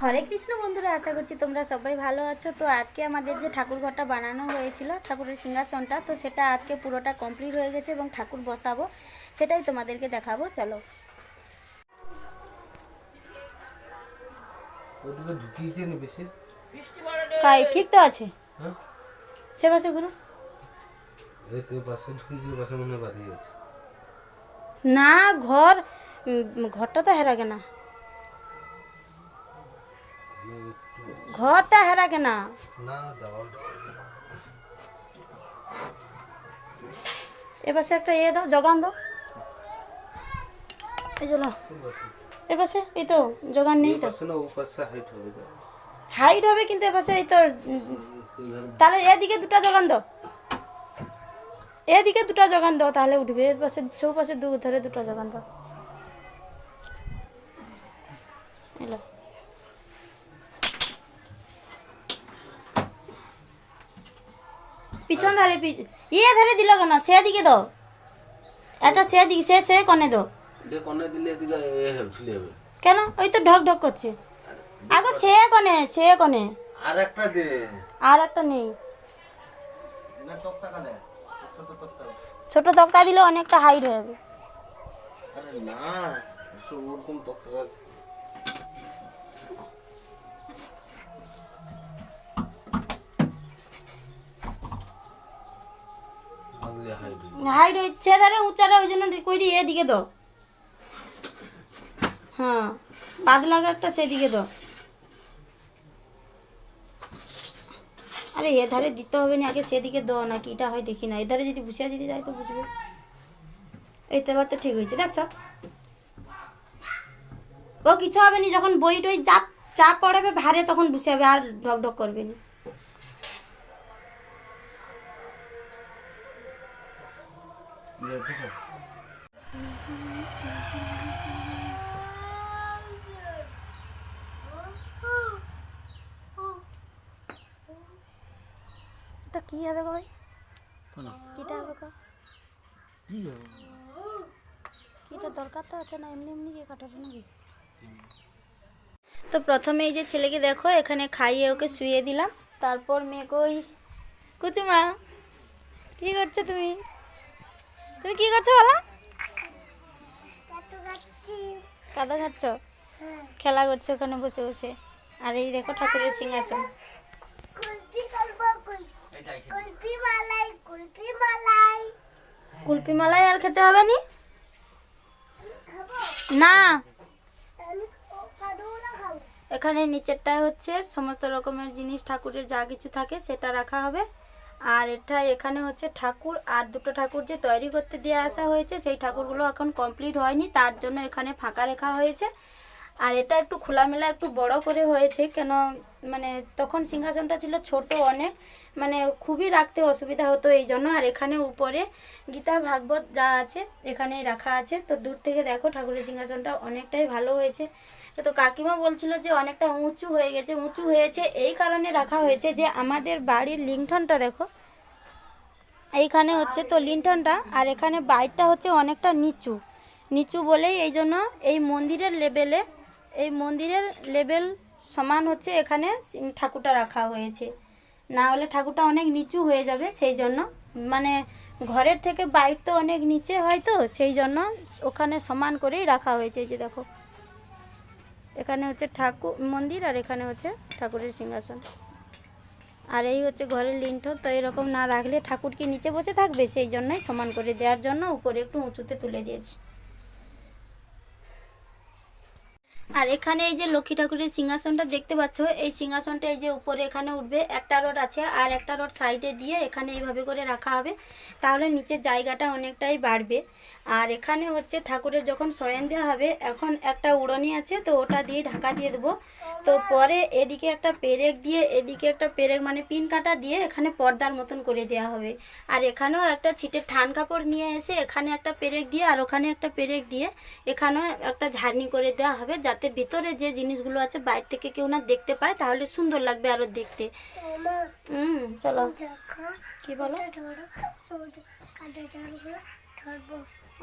হরে কৃষ্ণ বন্ধুরা আশা করছি তোমরা সবাই ভালো আছো। তো আজকে আমাদের যে ঠাকুর ঘরটা বানানো হয়েছিল ঠাকুরের সিংহাসনটা তো সেটা আজকে পুরোটা কমপ্লিট হয়ে গেছে এবং ঠাকুর বসাবো। সেটাই তোমাদেরকে দেখাবো চলো। কাই ঠিক তো আছে? হ্যাঁ? সে পাশে মনে হয় আছে। না ঘর ঘরটা তো হেরাগে না। ঘরটা হেরাগে না না দেওয়াল একটা ইয়ে দাও জগান দাও। এই চলো এ পাশে এই তো জগান নেই তো। হাইট হবে কিন্তু এ পাশে এই তো তাহলে এদিকে দুটা জগান দাও। এদিকে দুটা জগান দাও তাহলে উঠবে। এর পাশে দু ধরে দুটো জগান দাও। এলো পিছন ধারে ইয়ে ধারে দিল কেন? সেদিকে দাও। একটা সেদিকে সে সে কনে দাও। এটা কোনে দিলে এদিকে এ হবে ছিলে হবে। কেন? ওই তো ঢক ঢক করছে। আগো সে কনে সে কনে। আর একটা দে। আর একটা নেই। ছোট তক্তা দিলে অনেকটা হাইট হয়ে যাবে। আরে না ওরকম তক্তা ধারে উঁচাটা ওই জন্য এদিকে দাও হ্যাঁ একটা সেদিকে দাও আরে এ ধারে দিতে হবে না, আগে সেদিকে দাও না কিটা হয় দেখি না। এধারে যদি বুঝিয়া যদি যায় তো বুঝবে। এই তো তো ঠিক হয়েছে, দেখছ? ও কিছু হবে না, যখন বই টই চাপ চাপ পড়াবে, ভারে তখন বসে হবে, আর ঢক ঢক করবে না। এটা কি হবে ভাই? কিটা হবে গো? কিটা দরকার তো আছে না এমনি এমনি কি কাটাবে নাকি? তো প্রথমে এই যে ছেলেকে দেখো এখানে খাইয়ে ওকে শুয়ে দিলাম। তারপর মেয়ে কই? কুচুমা কি করছ তুমি? তুমি কি করছ বলো? কাদা খাচ্ছ খেলা করছ ওখানে বসে বসে। আর এই দেখো ঠাকুরের সিংহাসন। কুলপি মালাই আর খেতে হবে নি? না। না এখানে নিচেরটায় হচ্ছে সমস্ত রকমের জিনিস ঠাকুরের যা কিছু থাকে সেটা রাখা হবে। আর এটা এখানে হচ্ছে ঠাকুর, আর দুটো ঠাকুর যে তৈরি করতে দিয়ে আসা হয়েছে, সেই ঠাকুরগুলো এখন কমপ্লিট হয়নি, তার জন্য এখানে ফাঁকা রাখা হয়েছে। আর এটা একটু খোলামেলা, একটু বড় করে হয়েছে, কেন মানে তখন সিংহাসনটা ছিল ছোট অনেক মানে খুবই রাখতে অসুবিধা হতো এই জন্য। আর এখানে উপরে গীতা ভাগবত যা আছে, এখানেই রাখা আছে। তো দূর থেকে দেখো ঠাকুরের সিংহাসনটা অনেকটাই ভালো হয়েছে। তো কাকিমা বলছিল যে অনেকটা উঁচু হয়ে গেছে, উঁচু হয়েছে। এই কারণে রাখা হয়েছে যে আমাদের বাড়ির লিংঠনটা দেখো। এইখানে হচ্ছে তো লিন্টনটা আর এখানে বাইরটা হচ্ছে অনেকটা নিচু। নিচু বলেই এই জন্য এই মন্দিরের লেভেলে এই মন্দিরের লেভেল সমান হচ্ছে এখানে ঠাকুরটা রাখা হয়েছে। না হলে ঠাকুরটা অনেক নিচু হয়ে যাবে সেই জন্য। মানে ঘরের থেকে বাইর তো অনেক নিচে হয় তো, সেই জন্য ওখানে সমান করেই রাখা হয়েছে যে দেখো। এখানে হচ্ছে ঠাকুর, মন্দির আর এখানে হচ্ছে ঠাকুরের সিংহাসন। আর এই হচ্ছে ঘরের লিন্ঠন, তো এরকম না রাখলে ঠাকুর কি নিচে বসে থাকবে? সেই জন্যই সমান করে দেওয়ার জন্য উপরে একটু উঁচুতে তুলে দিয়েছি। আর এখানে এই যে লক্ষ্মী ঠাকুরের সিংহাসনটা দেখতে পাচ্ছ, এই সিংহাসনটা এই যে উপরে এখানে উঠবে, একটা রোড আছে আর একটা রোড সাইডে দিয়ে এখানে এইভাবে করে রাখা হবে, তাহলে নিচের জায়গাটা অনেকটাই বাড়বে। আর এখানে হচ্ছে ঠাকুরের যখন শয়ন দেওয়া হবে, এখন একটা উড়নি আছে, তো ওটা দিয়ে ঢাকা দিয়ে দেবো। তো পরে এদিকে একটা পেরেক দিয়ে এদিকে একটা পেরেক মানে পিন কাটা দিয়ে এখানে পর্দার মতন করে দেওয়া হবে। আর এখানেও একটা ছিটের ঠান কাপড় নিয়ে এসে এখানে একটা পেরেক দিয়ে আর ওখানে একটা পেরেক দিয়ে এখানেও একটা ঝাড়নি করে দেওয়া হবে যাতে ভিতরে যে জিনিসগুলো আছে বাইরে থেকে কেউ না দেখতে পায় তাহলে সুন্দর লাগবে আরও দেখতে। হুম চলো। কি বলো?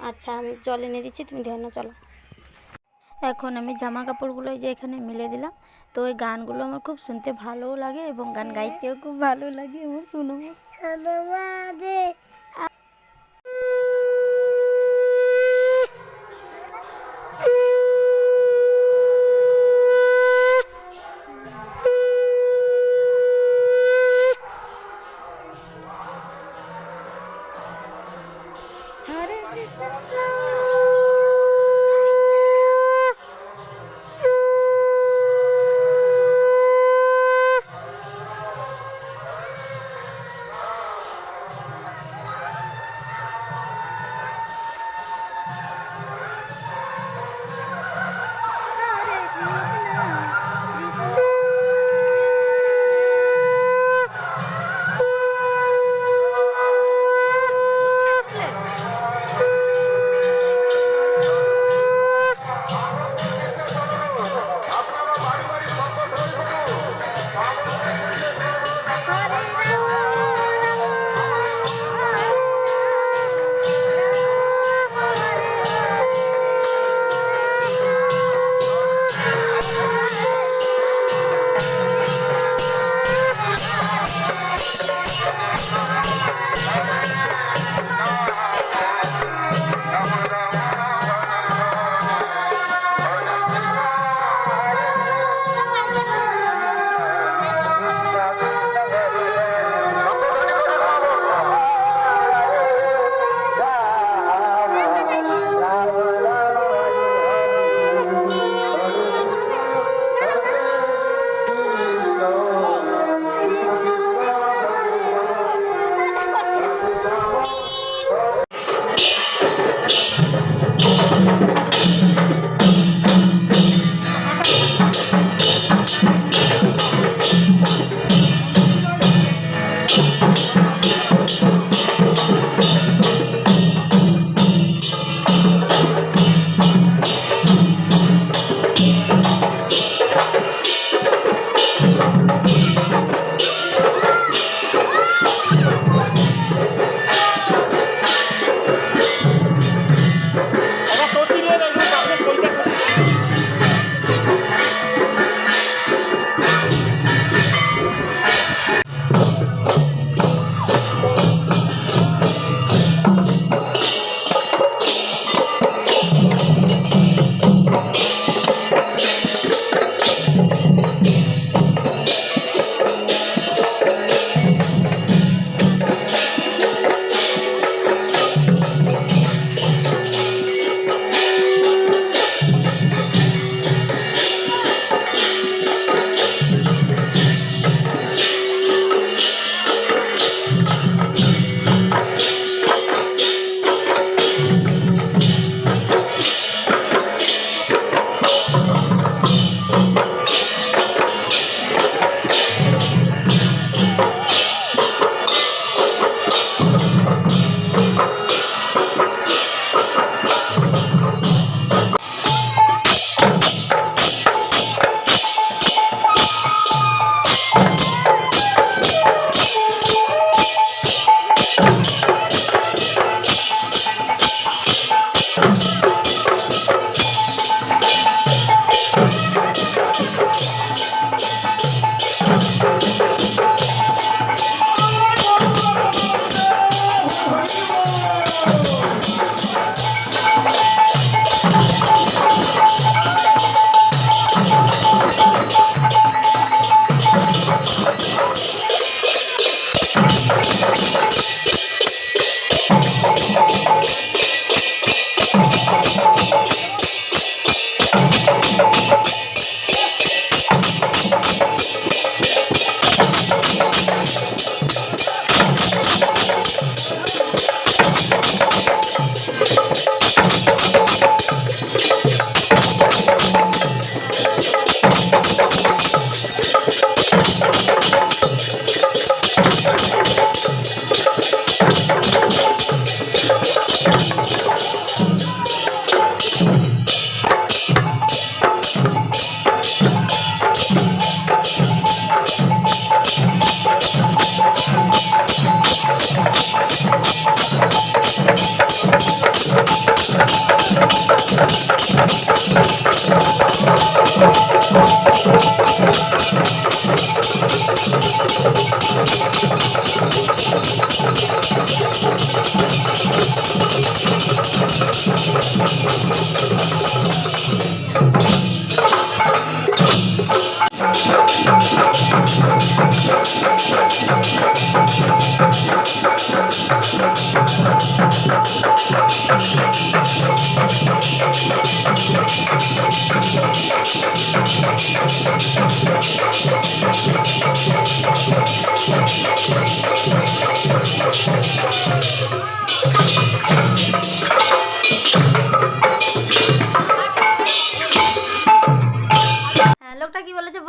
আচ্ছা আমি জল এনে দিচ্ছি তুমি ধ্যান চলো। এখন আমি জামা কাপড়গুলো যে এখানে মিলে দিলাম। তো ওই গানগুলো আমার খুব শুনতে ভালোও লাগে এবং গান গাইতেও খুব ভালো লাগে। আমার শুনব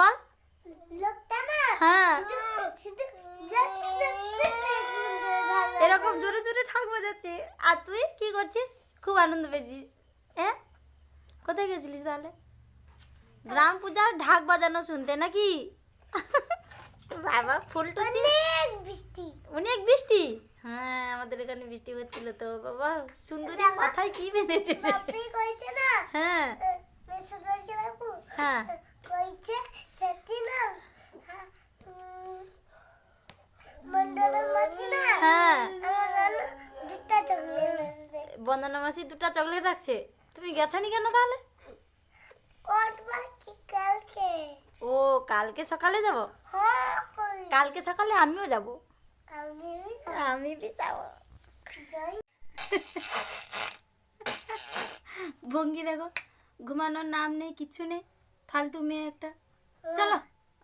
বল। হ্যাঁ। এরকম জোরে জোরে ঠাক বাজাচ্ছে। আর তুই কি করছিস? খুব আনন্দ পেয়েছিস হ্যাঁ? কোথায় গেছিলিস তাহলে? গ্রাম পূজার ঢাক বাজানো শুনতে নাকি? বাবা ফুলটুসি অনেক বৃষ্টি। অনেক বৃষ্টি? হ্যাঁ আমাদের এখানে বৃষ্টি হচ্ছিল তো বাবা। সুন্দরী মাথায় কি বেঁধেছে হ্যাঁ। হ্যাঁ। কইছে সেটি না উম, মন্ডলের মাসি না আমার রান্না দুটা চকলেট এসেছে বন্দনা মাসি দুটা চকলেট রাখছে তুমি গেছানি কেন তাহলে? ও কালকে সকালে যাব? কালকে সকালে আমিও যাব। আমি যাব। ভঙ্গি দেখো ঘুমানোর নাম নেই কিছু নেই। ফালতু মেয়ে একটা চলো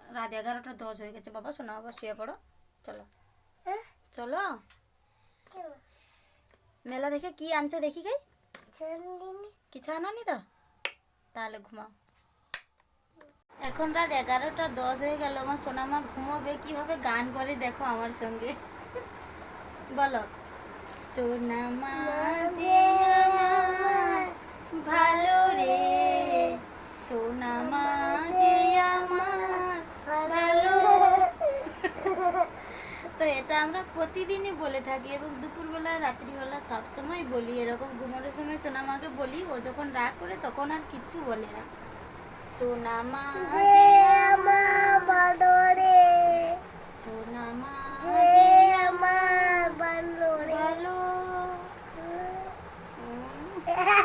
রাত এগারোটা দশ হয়ে গেছে বাবা শোনা বাবা শুয়ে পড়ো চলো? চলো মেলা দেখে কি আনছে দেখি গাই কিছু আনোনি তো তাহলে ঘুমাও এখন রাত এগারোটা দশ হয়ে গেল আমার সোনামা ঘুমোবে কীভাবে গান করে দেখো আমার সঙ্গে বলো সোনামা যে ভালো রে সোনামা আমরা প্রতিদিনই বলে থাকি এবং দুপুরবেলা রাত্রিবেলা সবসময় বলি। এরকম ঘুমোর সময় সোনামাকে বলি ও যখন রাগ করে তখন আর কিচ্ছু বলে না। সোনামা সোনামা